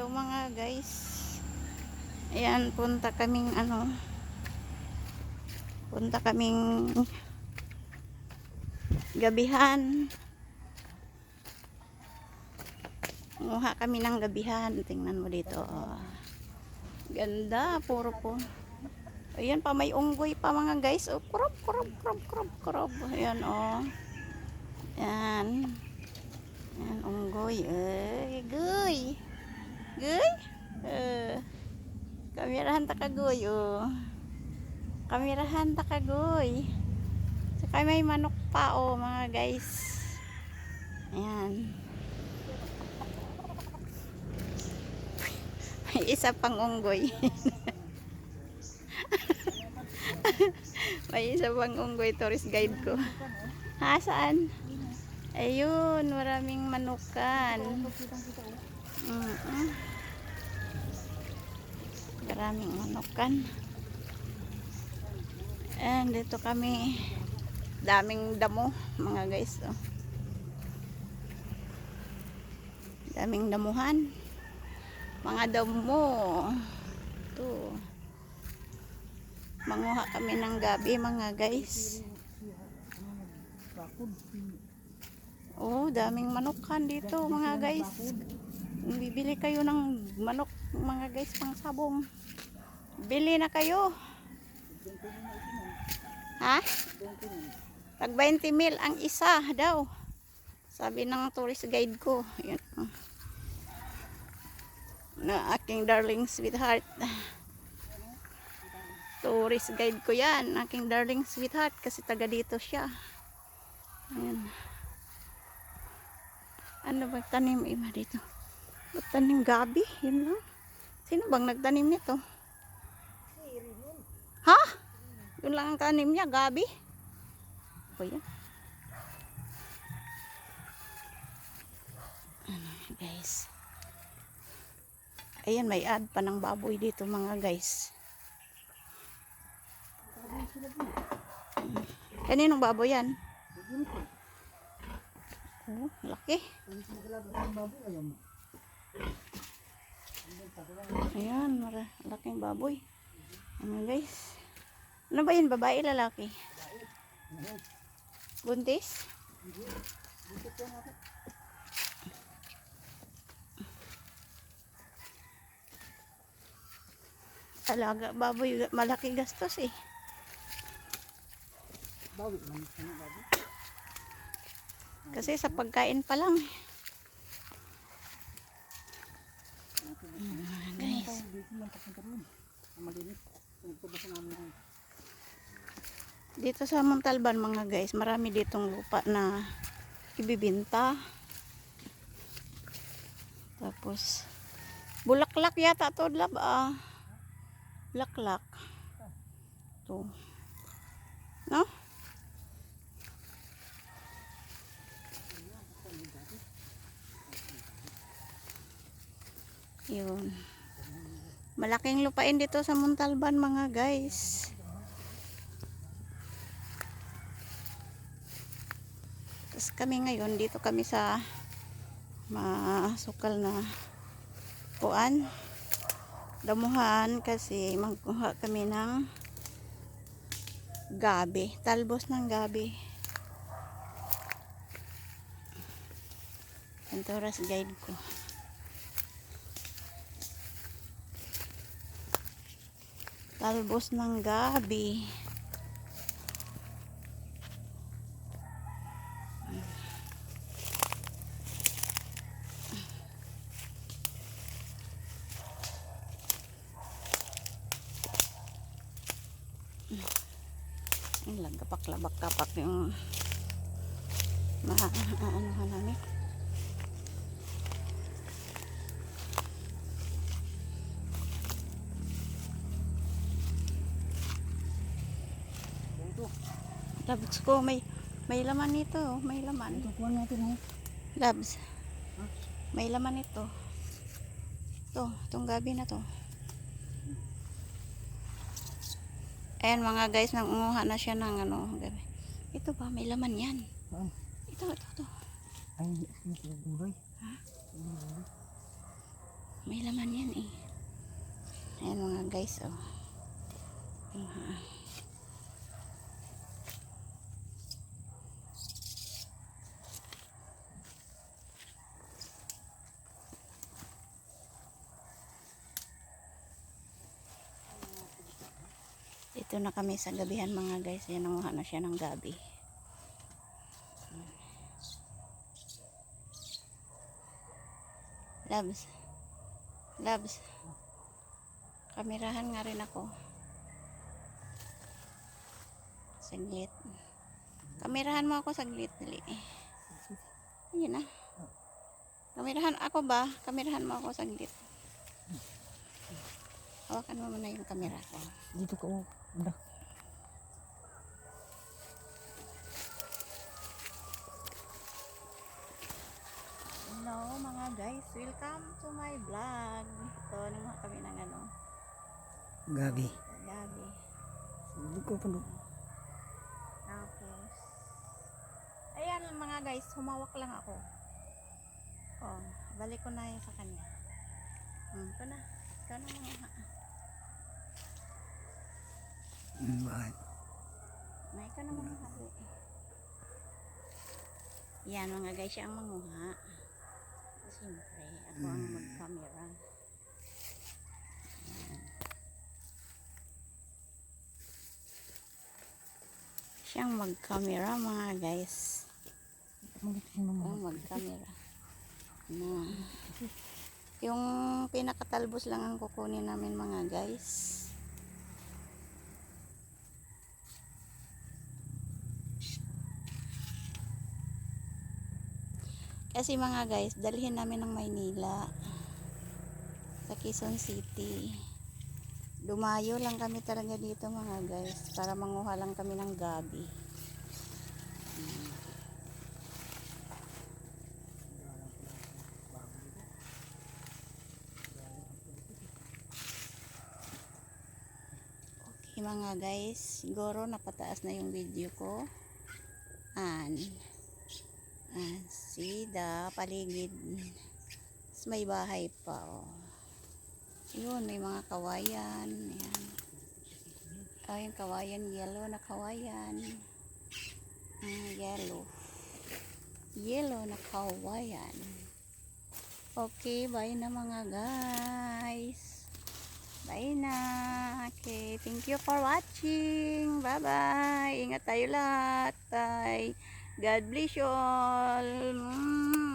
Hello mga guys. Ayan, punta kaming ano. Punta kaming gabihan. Nguha kami ng gabihan. Tingnan mo dito. oh. Ganda, puro po. Ayan pa, may unggoy pa mga guys. Oh, krop, krop, krop, krop, krop. Ayan, oh. Ayan. Ayan, unggoy. Ay, guy. Guy? Uh, kamerahan ta kagoy, oh. Kamerahan ta kagoy. Saka may manok pa, oh, mga guys. Ayan. May isa pang unggoy. may isa pang unggoy tourist guide ko. Ha, saan? Ayun, maraming manukan. Mm Maraming manukan. And dito kami daming damo, mga guys. Oh. Daming damuhan. Mga damo. Ito. Manguha kami ng gabi, mga guys. Oh, daming manukan dito, mga guys. Bibili kayo ng manok, mga guys, pang sabong. Bili na kayo. Ha? Pag 20 mil ang isa daw. Sabi ng tourist guide ko. Yun. Na aking darling sweetheart. Tourist guide ko yan. Aking darling sweetheart. Kasi taga dito siya. Ayan. Ano ba tanim ima dito? Tanim gabi? Yun lang. Sino bang nagtanim nito? Ha? Yun lang ang tanim niya, gabi. O yan. Ano, guys. Ayan, may ad pa ng baboy dito mga guys. Kaninong baboy yan? Oh, laki. Ayan, mara, laking baboy. Ano guys? Ano ba yun? Babae, lalaki? Buntis? Alaga, baboy, malaki gastos eh. Kasi sa pagkain pa lang. eh. Ayan, guys. Dito sa Montalban mga guys, marami ditong lupa na ibibinta. Tapos bulaklak yata to lab ah. Bulaklak. To. No? Yun. Malaking lupain dito sa Montalban mga guys. Tapos kami ngayon, dito kami sa masukal na puan. Damuhan kasi magkuha kami ng gabi. Talbos ng gabi. Tourist guide ko. Talbos ng gabi. Ang lagapak-labak-kapak yung ma ano ka namin. Labs ko, may may laman nito, may laman. Tukuhan natin ha. Labs. May laman ito. To, itong gabi na to. Ayan mga guys, nangunguha na siya ng ano, gabi. Ito ba, may laman yan. Saan? Ito, ito, ito. Ay, ito gulay. May laman yan eh. Ayan mga guys, oh. Mhm. Dito na kami sa gabihan mga guys. Yan nanguha na siya ng gabi. Labs. Labs. Kamerahan nga rin ako. Saglit. Kamerahan mo ako saglit. Dali. Ayun na. Kamerahan ako ba? Kamerahan mo ako saglit. Hawakan mo muna yung kamera ko. Dito ko. Udah. Hello mga guys, welcome to my vlog. Ito, naman kami ng ano, Gabi. gabi. Dito ko puno. Tapos, ayan mga guys, humawak lang ako. Oh, balik ko na yun sa kanya. Hmm, ito na. Ito na mga Bakit? May ka na mga habi. Yan mga guys, siya ang manguha. Siyempre, ako ang Mm. mag-camera. Yan. Siyang mag-camera mga guys. Ang mo. mag-camera. Na. Yung pinakatalbos lang ang kukunin namin mga guys. Kasi mga guys, dalhin namin ng Maynila sa Quezon City. Dumayo lang kami talaga dito mga guys para manguha lang kami ng gabi. Okay mga guys, siguro napataas na yung video ko. And, and see the paligid. Tapos may bahay pa oh. Yun, may mga kawayan. Ayan. Oh, yung kawayan, yellow na kawayan. Ah, yellow. Yellow na kawayan. Okay, bye na mga guys. Bye na. Okay, thank you for watching. Bye-bye. Ingat tayo lahat. Bye. God bless you all. Mm.